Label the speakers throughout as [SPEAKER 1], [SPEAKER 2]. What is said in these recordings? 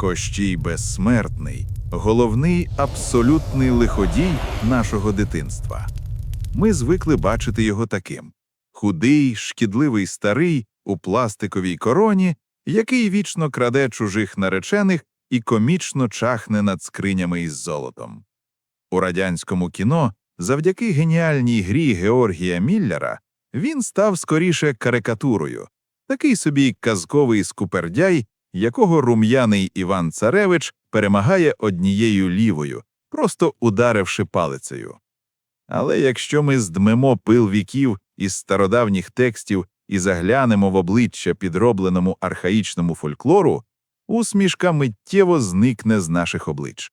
[SPEAKER 1] Кощій безсмертний, головний абсолютний лиходій нашого дитинства. Ми звикли бачити його таким: худий, шкідливий старий у пластиковій короні, який вічно краде чужих наречених і комічно чахне над скринями із золотом. У радянському кіно, завдяки геніальній грі Георгія Міллера, він став скоріше карикатурою, такий собі казковий скупердяй, якого рум'яний Іван Царевич перемагає однією лівою, просто ударивши палицею. Але якщо ми здмемо пил віків із стародавніх текстів і заглянемо в обличчя підробленому архаїчному фольклору, усмішка миттєво зникне з наших облич.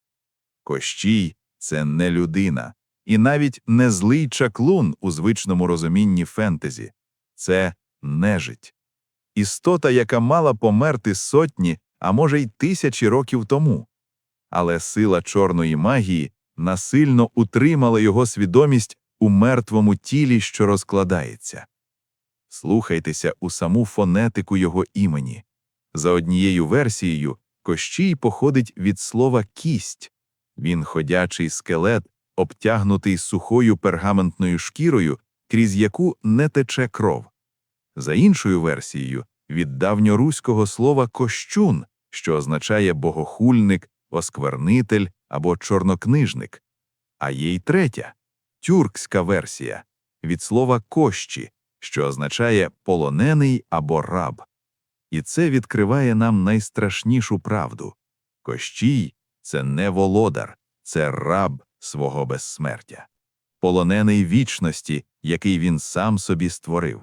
[SPEAKER 1] Кощій це не людина, і навіть не злий чаклун у звичному розумінні фентезі це нежить. Істота, яка мала померти сотні, а може й тисячі років тому. Але сила чорної магії насильно утримала його свідомість у мертвому тілі, що розкладається. Слухайтеся у саму фонетику його імені. За однією версією, Кощій походить від слова кість. Він ходячий скелет, обтягнутий сухою пергаментною шкірою, крізь яку не тече кров. За іншою версією, від давньоруського слова кощун, що означає богохульник, осквернитель або чорнокнижник. А є й третя тюркська версія від слова кощі, що означає полонений або раб. І це відкриває нам найстрашнішу правду Кощій це не володар, це раб свого безсмертя, полонений вічності, який він сам собі створив.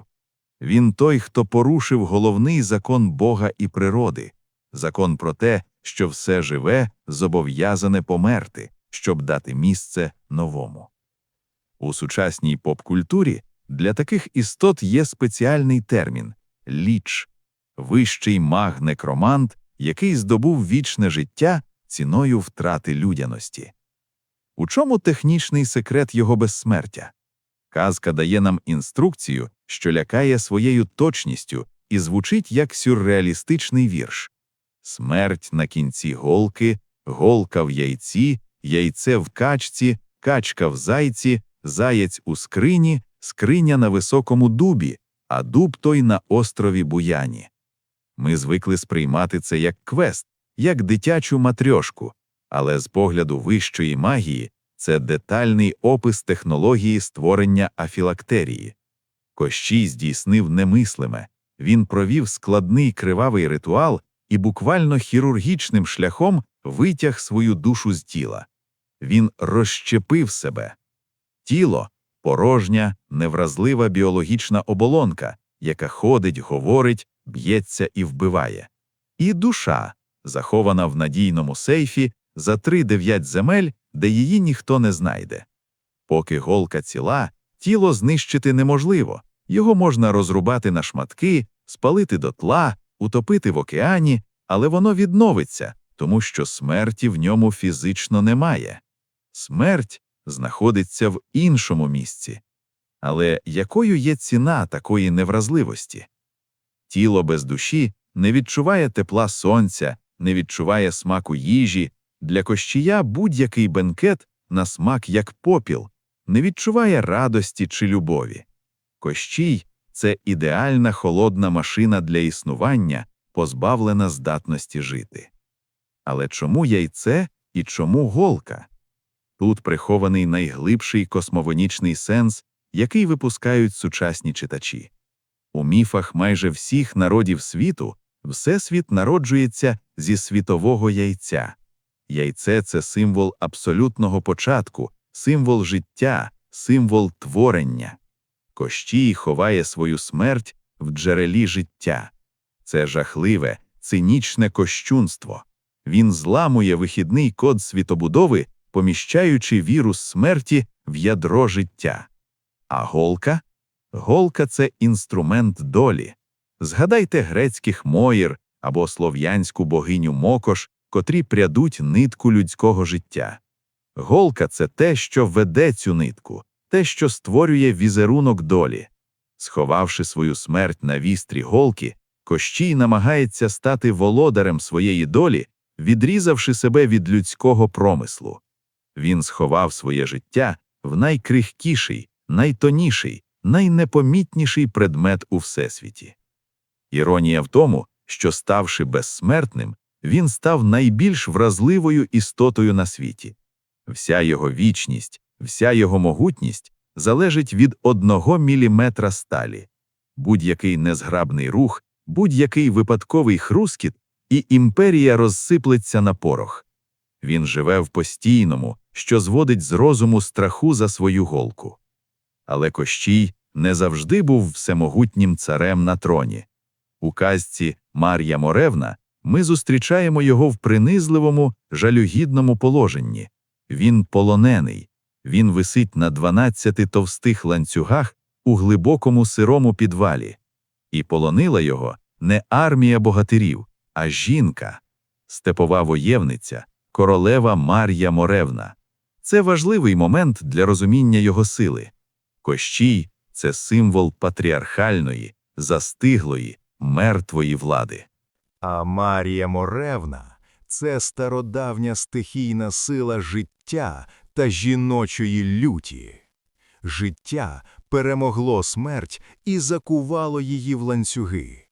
[SPEAKER 1] Він той, хто порушив головний закон Бога і природи, закон про те, що все живе зобов'язане померти, щоб дати місце новому. У сучасній поп-культурі для таких істот є спеціальний термін ліч, вищий маг-некромант, який здобув вічне життя ціною втрати людяності. У чому технічний секрет його безсмертя? Казка дає нам інструкцію, що лякає своєю точністю і звучить як сюрреалістичний вірш Смерть на кінці голки, голка в яйці, яйце в качці, качка в зайці, заєць у скрині, скриня на високому дубі, а дуб той на острові Буяні. Ми звикли сприймати це як квест, як дитячу матрьошку, але з погляду вищої магії це детальний опис технології створення афілактерії. Кощій здійснив немислиме, він провів складний кривавий ритуал і буквально хірургічним шляхом витяг свою душу з тіла. Він розщепив себе. Тіло порожня, невразлива біологічна оболонка, яка ходить, говорить, б'ється і вбиває. І душа, захована в надійному сейфі за три дев'ять земель, де її ніхто не знайде. Поки голка ціла, тіло знищити неможливо, його можна розрубати на шматки, спалити дотла, утопити в океані, але воно відновиться, тому що смерті в ньому фізично немає. Смерть знаходиться в іншому місці. Але якою є ціна такої невразливості? Тіло без душі не відчуває тепла сонця, не відчуває смаку їжі, для кощія будь-який бенкет на смак як попіл, не відчуває радості чи любові. Кощій це ідеальна холодна машина для існування, позбавлена здатності жити. Але чому яйце і чому голка? Тут прихований найглибший космогонічний сенс, який випускають сучасні читачі. У міфах майже всіх народів світу Всесвіт народжується зі світового яйця. Яйце це символ абсолютного початку, символ життя, символ творення. Кощій ховає свою смерть в джерелі життя. Це жахливе, цинічне кощунство. Він зламує вихідний код світобудови, поміщаючи вірус смерті в ядро життя. А голка? Голка це інструмент долі. Згадайте грецьких моїр або слов'янську богиню Мокош, котрі прядуть нитку людського життя. Голка це те, що веде цю нитку, те, що створює візерунок долі. Сховавши свою смерть на вістрі голки, Кощій намагається стати володарем своєї долі, відрізавши себе від людського промислу. Він сховав своє життя в найкрихкіший, найтоніший, найнепомітніший предмет у всесвіті. Іронія в тому, що, ставши безсмертним, він став найбільш вразливою істотою на світі. Вся його вічність, вся його могутність залежить від одного міліметра сталі. Будь-який незграбний рух, будь-який випадковий хрускіт, і імперія розсиплеться на порох. Він живе в постійному, що зводить з розуму страху за свою голку. Але Кощій не завжди був всемогутнім царем на троні. У казці Мар'я Моревна ми зустрічаємо його в принизливому, жалюгідному положенні. Він полонений, він висить на дванадцяти товстих ланцюгах у глибокому сирому підвалі. І полонила його не армія богатирів, а жінка, степова воєвниця, королева Мар'я Моревна. Це важливий момент для розуміння його сили. Кощій це символ патріархальної, застиглої, мертвої влади.
[SPEAKER 2] А Марія Моревна це стародавня стихійна сила життя та жіночої люті. Життя перемогло смерть і закувало її в ланцюги.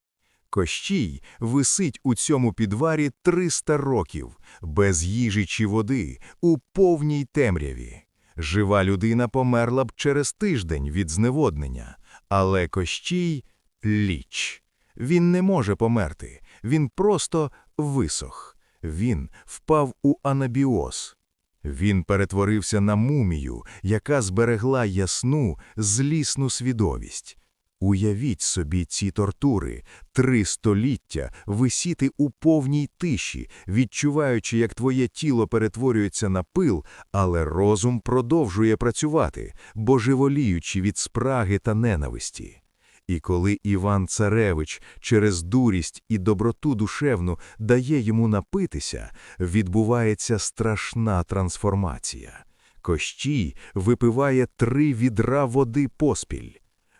[SPEAKER 2] Кощій висить у цьому підварі 300 років, без їжі чи води, у повній темряві. Жива людина померла б через тиждень від зневоднення, але Кощій – ліч. Він не може померти, він просто висох. Він впав у анабіоз. Він перетворився на мумію, яка зберегла ясну, злісну свідомість. Уявіть собі ці тортури, три століття висіти у повній тиші, відчуваючи, як твоє тіло перетворюється на пил, але розум продовжує працювати, божеволіючи від спраги та ненависті. І коли Іван Царевич через дурість і доброту душевну дає йому напитися, відбувається страшна трансформація. Кощій випиває три відра води поспіль.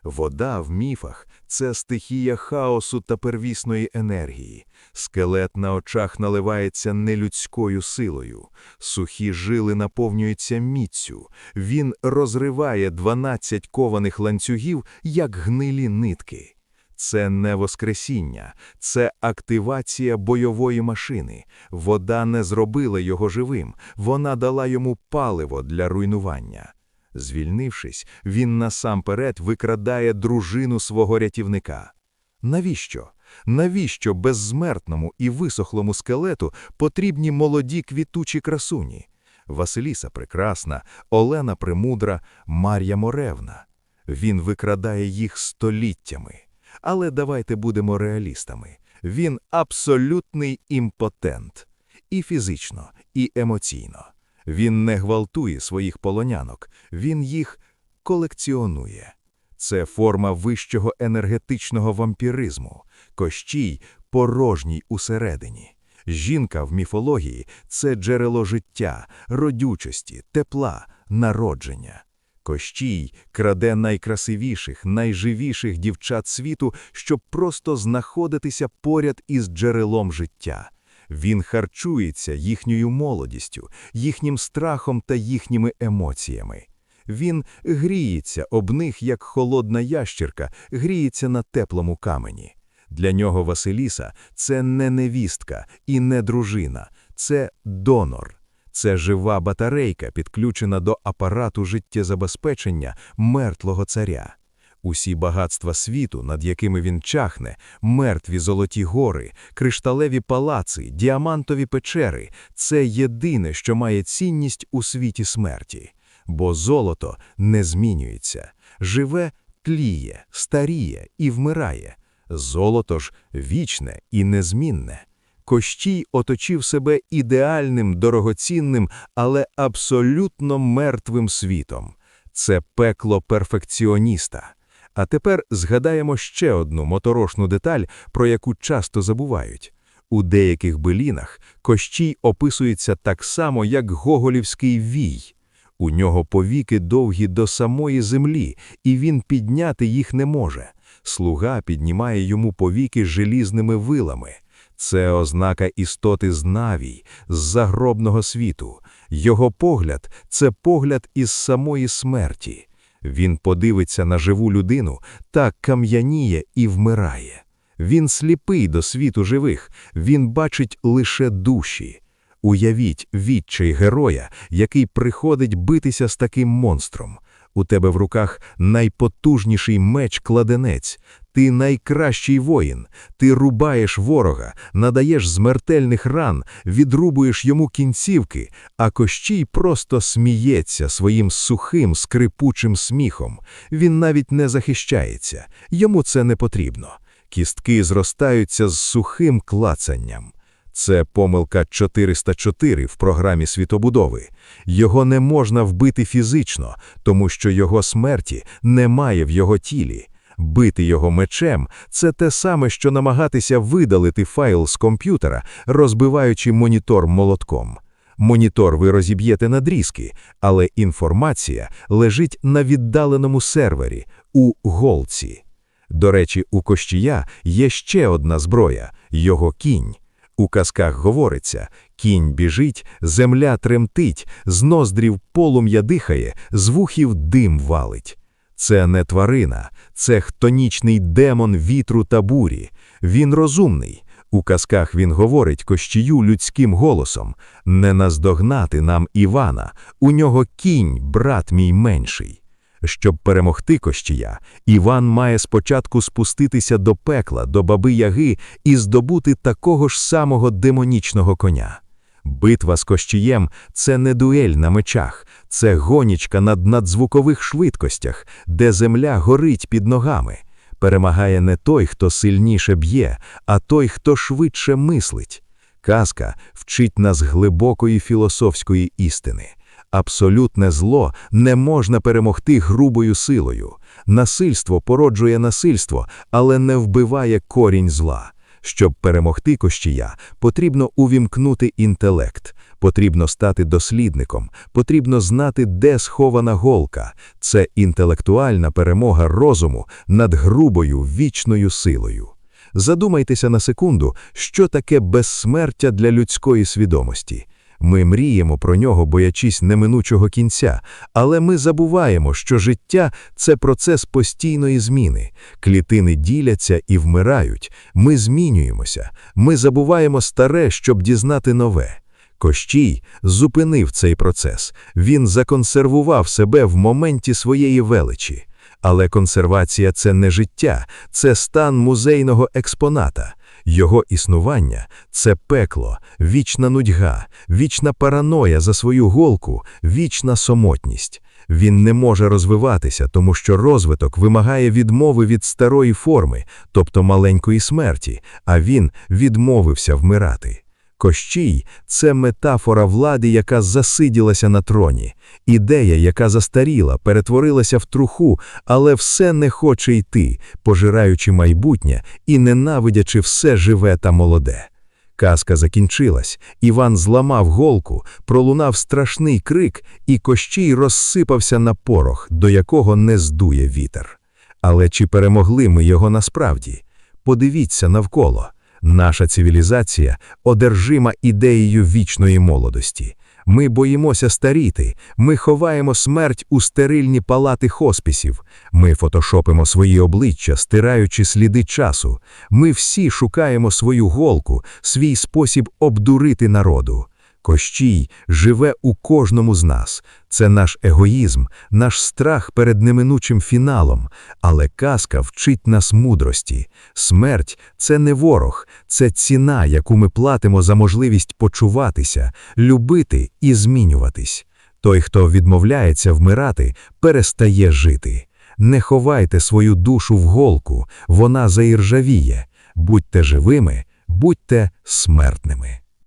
[SPEAKER 2] Вода в міфах це стихія хаосу та первісної енергії. Скелет на очах наливається нелюдською силою. Сухі жили наповнюються міцю. Він розриває 12 кованих ланцюгів, як гнилі нитки. Це не воскресіння, це активація бойової машини. Вода не зробила його живим, вона дала йому паливо для руйнування. Звільнившись, він насамперед викрадає дружину свого рятівника. Навіщо? Навіщо безсмертному і висохлому скелету потрібні молоді квітучі красуні? Василіса прекрасна, Олена Премудра, Мар'я Моревна. Він викрадає їх століттями. Але давайте будемо реалістами. Він абсолютний імпотент. І фізично, і емоційно. Він не гвалтує своїх полонянок, він їх колекціонує. Це форма вищого енергетичного вампіризму, кощій порожній усередині. Жінка в міфології це джерело життя, родючості, тепла, народження. Кощій краде найкрасивіших, найживіших дівчат світу, щоб просто знаходитися поряд із джерелом життя. Він харчується їхньою молодістю, їхнім страхом та їхніми емоціями. Він гріється об них, як холодна ящірка, гріється на теплому камені. Для нього Василіса це не невістка і не дружина, це донор. Це жива батарейка, підключена до апарату життєзабезпечення мертвого царя. Усі багатства світу, над якими він чахне, мертві золоті гори, кришталеві палаци, діамантові печери це єдине, що має цінність у світі смерті. Бо золото не змінюється, живе, тліє, старіє і вмирає. Золото ж вічне і незмінне. Кощій оточив себе ідеальним, дорогоцінним, але абсолютно мертвим світом. Це пекло перфекціоніста. А тепер згадаємо ще одну моторошну деталь, про яку часто забувають. У деяких билінах Кощій описується так само, як Гоголівський вій. У нього повіки довгі до самої землі, і він підняти їх не може. Слуга піднімає йому повіки желізними вилами. Це ознака істоти з навій, з загробного світу. Його погляд – це погляд із самої смерті. Він подивиться на живу людину та кам'яніє і вмирає. Він сліпий до світу живих, він бачить лише душі. Уявіть відчай героя, який приходить битися з таким монстром. У тебе в руках найпотужніший меч-кладенець, ти найкращий воїн, ти рубаєш ворога, надаєш змертельних ран, відрубуєш йому кінцівки, а Кощій просто сміється своїм сухим, скрипучим сміхом. Він навіть не захищається, йому це не потрібно. Кістки зростаються з сухим клацанням. Це помилка 404 в програмі світобудови. Його не можна вбити фізично, тому що його смерті немає в його тілі. Бити його мечем – це те саме, що намагатися видалити файл з комп'ютера, розбиваючи монітор молотком. Монітор ви розіб'єте на дрізки, але інформація лежить на віддаленому сервері у голці. До речі, у Кощія є ще одна зброя – його кінь. У казках говориться, кінь біжить, земля тремтить, з ноздрів полум'я дихає, з вухів дим валить. Це не тварина, це хтонічний демон вітру та бурі. Він розумний. У казках він говорить Кощію людським голосом «Не наздогнати нам Івана, у нього кінь, брат мій менший». Щоб перемогти Кощія, Іван має спочатку спуститися до пекла, до баби Яги і здобути такого ж самого демонічного коня. Битва з Кощієм – це не дуель на мечах, це гонічка над надзвукових швидкостях, де земля горить під ногами. Перемагає не той, хто сильніше б'є, а той, хто швидше мислить. Казка вчить нас глибокої філософської істини. Абсолютне зло не можна перемогти грубою силою. Насильство породжує насильство, але не вбиває корінь зла. Щоб перемогти Кощія, потрібно увімкнути інтелект, потрібно стати дослідником, потрібно знати, де схована голка. Це інтелектуальна перемога розуму над грубою вічною силою. Задумайтеся на секунду, що таке безсмертя для людської свідомості. Ми мріємо про нього, боячись неминучого кінця, але ми забуваємо, що життя це процес постійної зміни. Клітини діляться і вмирають. Ми змінюємося, ми забуваємо старе, щоб дізнати нове. Кощій зупинив цей процес. Він законсервував себе в моменті своєї величі. Але консервація це не життя, це стан музейного експоната. Його існування це пекло, вічна нудьга, вічна параноя за свою голку, вічна самотність. Він не може розвиватися, тому що розвиток вимагає відмови від старої форми, тобто маленької смерті, а він відмовився вмирати. Кощій – це метафора влади, яка засиділася на троні, ідея, яка застаріла, перетворилася в труху, але все не хоче йти, пожираючи майбутнє і ненавидячи все живе та молоде. Казка закінчилась, Іван зламав голку, пролунав страшний крик, і Кощій розсипався на порох, до якого не здує вітер. Але чи перемогли ми його насправді? Подивіться навколо. Наша цивілізація одержима ідеєю вічної молодості. Ми боїмося старіти, ми ховаємо смерть у стерильні палати хоспісів, ми фотошопимо свої обличчя, стираючи сліди часу. Ми всі шукаємо свою голку, свій спосіб обдурити народу. Кощій живе у кожному з нас. Це наш егоїзм, наш страх перед неминучим фіналом. Але казка вчить нас мудрості. Смерть це не ворог, це ціна, яку ми платимо за можливість почуватися, любити і змінюватись. Той, хто відмовляється вмирати, перестає жити. Не ховайте свою душу в голку, вона заіржавіє. Будьте живими, будьте смертними.